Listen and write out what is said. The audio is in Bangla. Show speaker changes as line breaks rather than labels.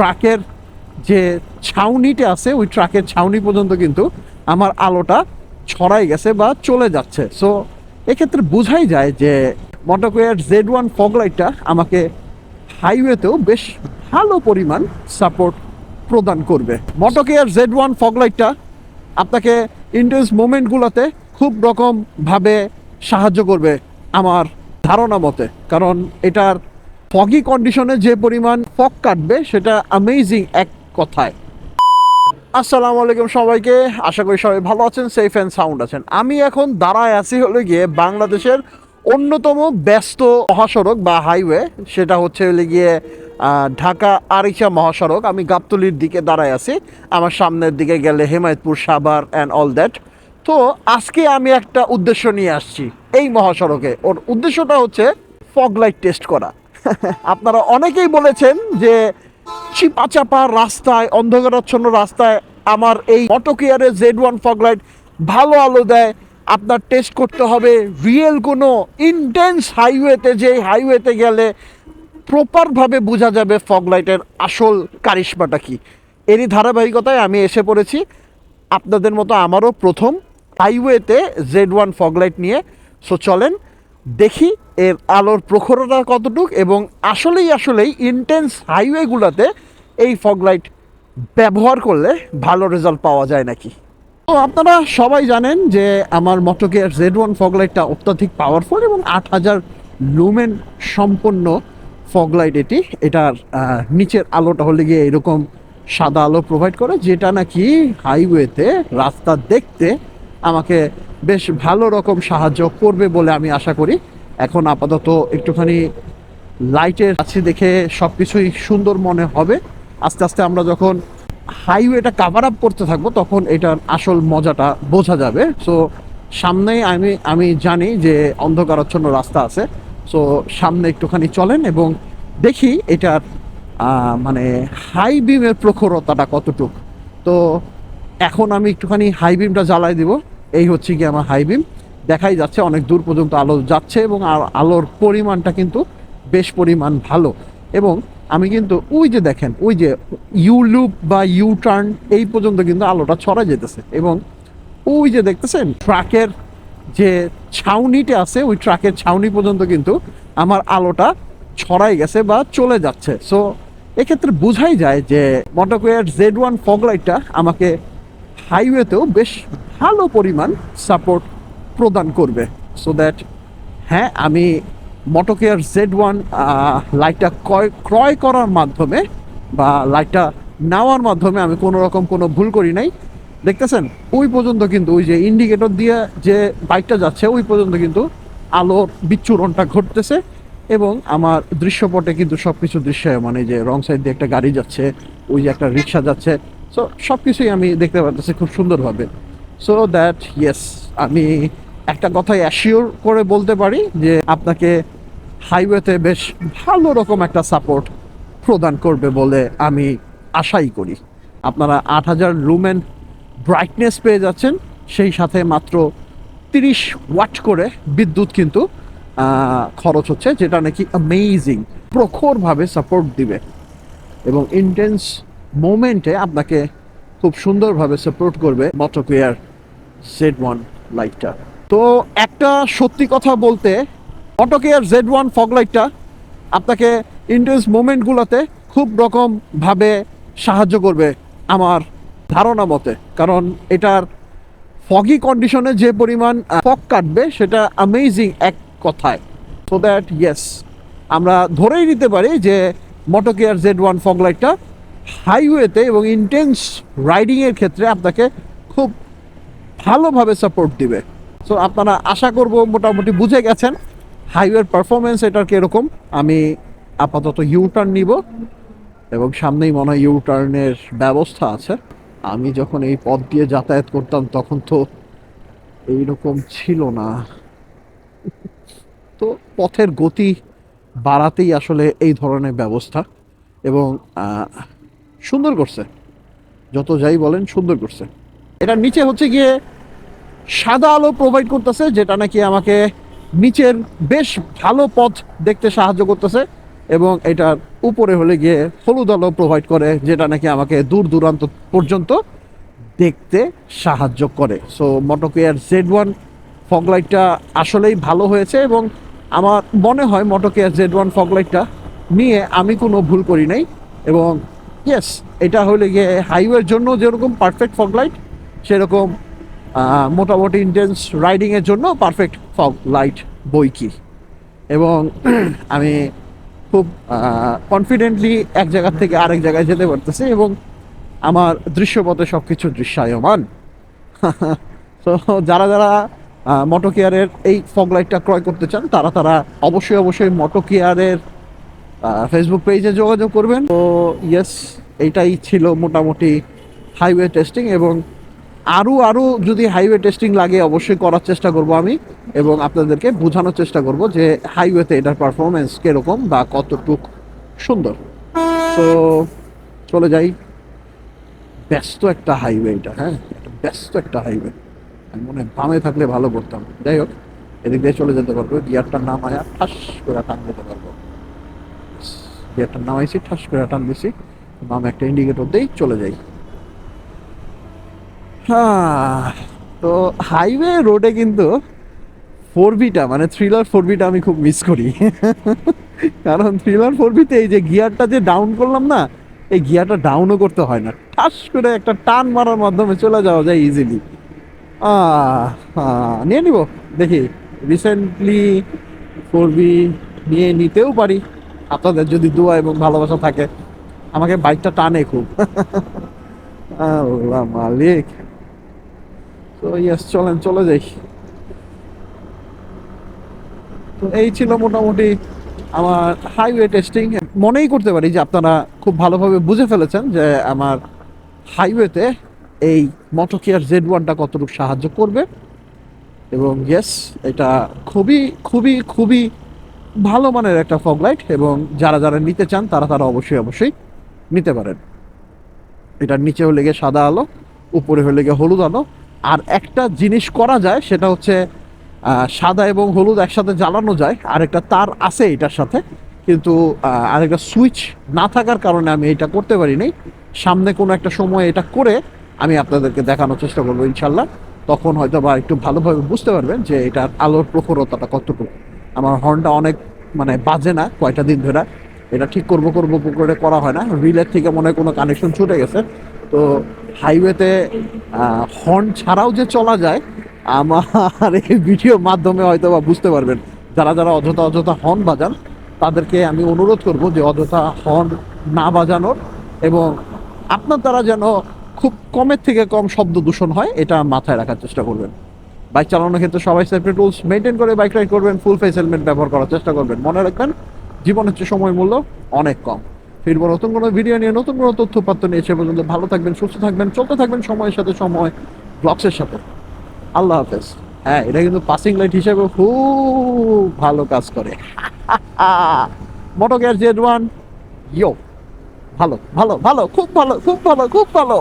ট্রাকের যে ছাউনিটা আছে, ওই ট্রাকের ছাউনি পর্যন্ত কিন্তু আমার আলোটা ছড়াই গেছে বা চলে যাচ্ছে। সো এক্ষেত্রে বোঝাই যায় যে মটোকোয়ার জেড ওয়ান ফগলাইটটা আমাকে হাইওয়েতেও বেশ ভালো পরিমাণ সাপোর্ট প্রদান করবে। মটোকেয়ার জেড ওয়ান ফগলাইটটা আপনাকে ইন্টেন্স মোমেন্টগুলোতে খুব রকমভাবে সাহায্য করবে আমার ধারণা মতে। কারণ এটার ফগি কন্ডিশনে যে পরিমাণ ফগ কাটবে, সেটা অ্যামেজিং এক কথায়। আসসালামু আলাইকুম সবাইকে, আশা করি সবাই ভালো আছেন সেফ অ্যান্ড সাউন্ড আছেন। আমি এখন দাঁড়ায় আছি হলে গিয়ে বাংলাদেশের অন্যতম ব্যস্ত মহাসড়ক বা হাইওয়ে সেটা হচ্ছে হলে গিয়ে ঢাকা আরিচা মহাসড়ক। আমি গাবতলির দিকে দাঁড়ায় আছি, আমার সামনের দিকে গেলে Hemayetpur, Savar and all that তো আজকে আমি একটা উদ্দেশ্য নিয়ে আসছি এই মহাসড়কে। ওর উদ্দেশ্যটা হচ্ছে ফগ লাইট টেস্ট করা। আপনারা অনেকেই বলেছেন যে চিপা চাপা রাস্তায়, অন্ধকারাচ্ছন্ন রাস্তায় আমার এই অটোকেয়ারে জেড ওয়ান ফগলাইট ভালো আলো দেয়। আপনার টেস্ট করতে হবে রিয়েল কোনো ইন্টেন্স হাইওয়েতে যে হাইওয়েতে গেলে প্রপারভাবে বোঝা যাবে ফগলাইটের আসল কারিশমাটা কি। এরই ধারাবাহিকতায় আমি এসে পড়েছি। আপনাদের মতো আমারও প্রথম হাইওয়েতে জেড ওয়ান ফগলাইট নিয়ে। সো চলেন দেখি এর আলোর প্রখরতা কতটুক এবং আসলেই আসলেই ইন্টেন্স হাইওয়েগুলোতে এই ফগলাইট ব্যবহার করলে ভালো রেজাল্ট পাওয়া যায় নাকি? তো আপনারা সবাই জানেন যে আমার মটোকেয়ার জেড ওয়ান ফগলাইটটা অত্যাধিক পাওয়ারফুল এবং আট হাজার লুমেন সম্পন্ন ফগলাইট এটি। এটার নিচের আলোটা হলে গিয়ে এরকম সাদা আলো প্রোভাইড করে, যেটা নাকি হাইওয়েতে রাস্তা দেখতে আমাকে বেশ ভালো রকম সাহায্য করবে বলে আমি আশা করি। এখন আপাতত একটুখানি লাইটের আছে দেখে সব কিছুই সুন্দর মনে হবে। আস্তে আস্তে আমরা যখন হাইওয়েটা কাভার আপ করতে থাকব, তখন এটার আসল মজাটা বোঝা যাবে। সো সামনেই আমি আমি জানি যে অন্ধকারাচ্ছন্ন রাস্তা আছে। সো সামনে একটুখানি চলেন এবং দেখি এটার মানে হাই বিমের প্রখরতাটা কতটুক। তো, এখন আমি একটুখানি হাই বিমটা জ্বালাই দিব। এই হচ্ছে কি আমার হাই বিম। দেখাই যাচ্ছে, অনেক দূর পর্যন্ত আলো যাচ্ছে এবং আলোর পরিমাণটা কিন্তু বেশ পরিমাণ ভালো। এবং আমি কিন্তু ওই যে দেখেন, ওই যে ইউ লুপ বা ইউ টার্ন এই পর্যন্ত কিন্তু আলোটা ছড়া যেতেছে। এবং ওই যে দেখতেছেন, ট্রাকের যে ছাউনিটা আছে, ওই ট্রাকের ছাউনি পর্যন্ত কিন্তু আমার আলোটা ছড়াই গেছে বা চলে যাচ্ছে। সো এক্ষেত্রে বোঝাই যায় যে মটোকোয়ার জেড ওয়ান ফগলাইটটা আমাকে হাইওয়েতেও বেশ ভালো পরিমাণ সাপোর্ট প্রদান করবে। সো দ্যাট হ্যাঁ আমি মটোকেয়ার জেড ওয়ান লাইটটা ক্রয় ক্রয় করার মাধ্যমে বা লাইটটা নেওয়ার মাধ্যমে আমি কোনো রকম কোনো ভুল করি নাই। দেখতেছেন, ওই পর্যন্ত কিন্তু ওই যে ইন্ডিকেটর দিয়ে যে বাইকটা যাচ্ছে, ওই পর্যন্ত কিন্তু আলোর বিচ্ছুরণটা ঘটতেছে এবং আমার দৃশ্যপটে কিন্তু সব কিছু দৃশ্যায়মান মানে যে রং সাইড দিয়ে একটা গাড়ি যাচ্ছে, ওই যে একটা রিক্সা যাচ্ছে। সো সব কিছুই আমি দেখতে পাচ্ছি খুব সুন্দরভাবে। সো দ্যাট ইয়েস আমি একটা কথাই অ্যাসিওর করে বলতে পারি যে আপনাকে হাইওয়েতে বেশ ভালো রকম একটা সাপোর্ট প্রদান করবে বলে আমি আশাই করি। আপনারা আট হাজার লুমেন ব্রাইটনেস পেয়ে যাচ্ছেন, সেই সাথে মাত্র তিরিশ ওয়াট করে বিদ্যুৎ কিন্তু খরচ হচ্ছে, যেটা নাকি অ্যামেজিং প্রখরভাবে সাপোর্ট দিবে। এবং ইন্টেন্স মোমেন্টে আপনাকে খুব সুন্দরভাবে সাপোর্ট করবে মটোকেয়ার জেড ওয়ান লাইটটা তো একটা সত্যি কথা বলতে, অটোকেয়ার জেড ওয়ান ফগ লাইটটা আপনাকে ইন্টেন্স মোমেন্টগুলোতে খুব রকমভাবে সাহায্য করবে আমার ধারণা মতে। কারণ এটার ফগি কন্ডিশনে যে পরিমাণ ফগ কাটবে সেটা অ্যামেজিং এক কথায়। সো দ্যাট ইয়েস আমরা ধরেই নিতে পারি যে মোটোকেয়ার জেড ওয়ান ফগ লাইটটা হাইওয়েতে এবং ইন্টেন্স রাইডিংয়ের ক্ষেত্রে আপনাকে খুব ভালোভাবে সাপোর্ট দিবে। সো আপনারা আশা করব মোটামুটি বুঝে গেছেন হাইওয়ের পারফরমেন্স এটার কীরকম। আমি আপাতত ইউ টার্ন নিব এবং সামনেই মনে হয় ইউ টার্নের ব্যবস্থা আছে। আমি যখন এই পথ দিয়ে যাতায়াত করতাম তখন তো এইরকম ছিল না। তো পথের গতি বাড়াতেই আসলে এই ধরনের ব্যবস্থা এবং সুন্দর করছে। যত যাই বলেন সুন্দর করছে। এটার নিচে হচ্ছে গিয়ে সাদা আলো প্রোভাইড করতেছে, যেটা নাকি আমাকে নিচের বেশ ভালো পথ দেখতে সাহায্য করতেছে এবং এটার উপরে হলে গিয়ে হলুদ আলো প্রোভাইড করে, যেটা নাকি আমাকে দূর দূরান্ত পর্যন্ত দেখতে সাহায্য করে। সো মোটোকেয়ার জেড ওয়ান ফগলাইটটা আসলেই ভালো হয়েছে এবং আমার মনে হয় মোটোকেয়ার জেড ওয়ান ফগলাইটটা নিয়ে আমি কোনো ভুল করি নাই এবং ইয়েস এটা হলে গিয়ে হাইওয়ের জন্য যেরকম পারফেক্ট ফগলাইট সেরকম মোটামুটি ইন্টেন্স রাইডিংয়ের জন্য পারফেক্ট ফগ লাইট বই কি। এবং আমি খুব কনফিডেন্টলি এক জায়গার থেকে আরেক জায়গায় যেতে পারতেছি এবং আমার দৃশ্যপথে সব কিছু দৃশ্যায়মান। তো যারা যারা মোটো কেয়ারের এই ফগ লাইটটা ক্রয় করতে চান, তারা তারা অবশ্যই অবশ্যই মোটো কেয়ারের ফেসবুক পেজে যোগাযোগ করবেন। তো ইয়েস এইটাই ছিল মোটামুটি হাইওয়ে টেস্টিং এবং আরও আরও যদি হাইওয়ে টেস্টিং লাগে, অবশ্যই করার চেষ্টা করব আমি এবং আপনাদেরকে বোঝানোর চেষ্টা করব যে হাইওয়েতে এটার পারফরমেন্স কীরকম বা কতটুক সুন্দর। তো চলে যাই। ব্যস্ত একটা হাইওয়ে এটা হ্যাঁ? ব্যস্ত একটা হাইওয়ে আমি মনে বামে থাকলে ভালো করতাম। যাই হোক, এদিক দিয়ে চলে যেতে পারব। গিয়ারটার নাম আয়া ঠাস করে টান দিতে পারব। গিয়ারটার নামাইছি, ঠাস করে টান দিছি। বামে একটা ইন্ডিকেটর দিয়েই চলে যাই। তো হাইওয়ে রোডে কিন্তু ফোর বিটা মানে থ্রিলার ফোর বিটা আমি খুব মিস করি। কারণ থ্রিলার ফোর বিতে এই যে গিয়ারটা যে ডাউন করলাম না, এই গিয়ারটা ডাউনও করতে হয় না। ঠাস করে একটা টান মারার মাধ্যমে চলে যাওয়া যায় ইজিলি নিয়ে নিব, দেখি। রিসেন্টলি ফোর বি নিয়ে নিতেও পারি। আপনাদের যদি দোয়া এবং ভালোবাসা থাকে, আমাকে বাইকটা টানে খুব। আল্লাহ মালিক। তো ইয়াস চলেন, চলে যাই। তো এই ছিল মোটামুটি আমার হাইওয়ে টেস্টিং মনেই করতে পারি যে আপনারা খুব ভালোভাবে বুঝে ফেলেছেন যে আমার হাইওয়েতে এই মোটোকিয়ার জেড ওয়ানটা কতটুকু সাহায্য করবে। এবং ইয়েস এটা খুবই খুবই খুবই ভালো মানের একটা ফগ লাইট এবং যারা যারা নিতে চান তারা তারা অবশ্যই অবশ্যই নিতে পারেন। এটার নিচে হলে গিয়ে সাদা আলো, উপরে হলে গিয়ে হলুদ আলো আর একটা জিনিস করা যায়, সেটা হচ্ছে সাদা এবং হলুদ একসাথে জ্বালানো যায় আর একটা তার আছে এটার সাথে, কিন্তু আরেকটা সুইচ না থাকার কারণে আমি এটা করতে পারি নাই সামনে কোনো একটা সময় এটা করে আমি আপনাদেরকে দেখানোর চেষ্টা করব ইনশাল্লাহ তখন হয়তো বা একটু ভালোভাবে বুঝতে পারবেন যে এটার আলোর প্রখরতাটা কতটুকু। আমার হর্নটা অনেক মানে বাজে না, কয়টা দিন ধরে। এটা ঠিক করব করব করে করা হয় না। রিলের থেকে মনে হয় কোনো কানেকশন ছুটে গেছে। তো হাইওয়েতে হর্ন ছাড়াও যে চলা যায়, আমার এই ভিডিওর মাধ্যমে হয়তো বা বুঝতে পারবেন। যারা যারা অযথা অযথা হর্ন বাজান, তাদেরকে আমি অনুরোধ করব যে অযথা হর্ন না বাজানোর এবং আপনার দ্বারা যেন খুব কমের থেকে কম শব্দ দূষণ হয়, এটা মাথায় রাখার চেষ্টা করবেন। বাইক চালানোর ক্ষেত্রে সবাই সেফটি টুলস মেনটেন করে বাইক রাইড করবেন ফুল ফেস হেলমেট ব্যবহার করার চেষ্টা করবেন। মনে রাখবেন জীবনের চেয়ে সময় মূল্য, অনেক কম। ফিরবো। নতুন কোনো ভিডিও নিয়ে, নতুন কোনো তথ্য পাত্র নিয়ে সে পর্যন্ত ভালো থাকবেন, সুস্থ থাকবেন, চলতে থাকবেন সময়ের সাথে সময় ব্লগসের সাথে। আল্লাহ হাফেজ। হ্যাঁ এটা কিন্তু পাসিং লাইট হিসেবে খুব ভালো কাজ করে। মোটো গ্যাস জেড ওয়ান ইয়ো ভালো ভালো ভালো, খুব ভালো খুব ভালো খুব ভালো।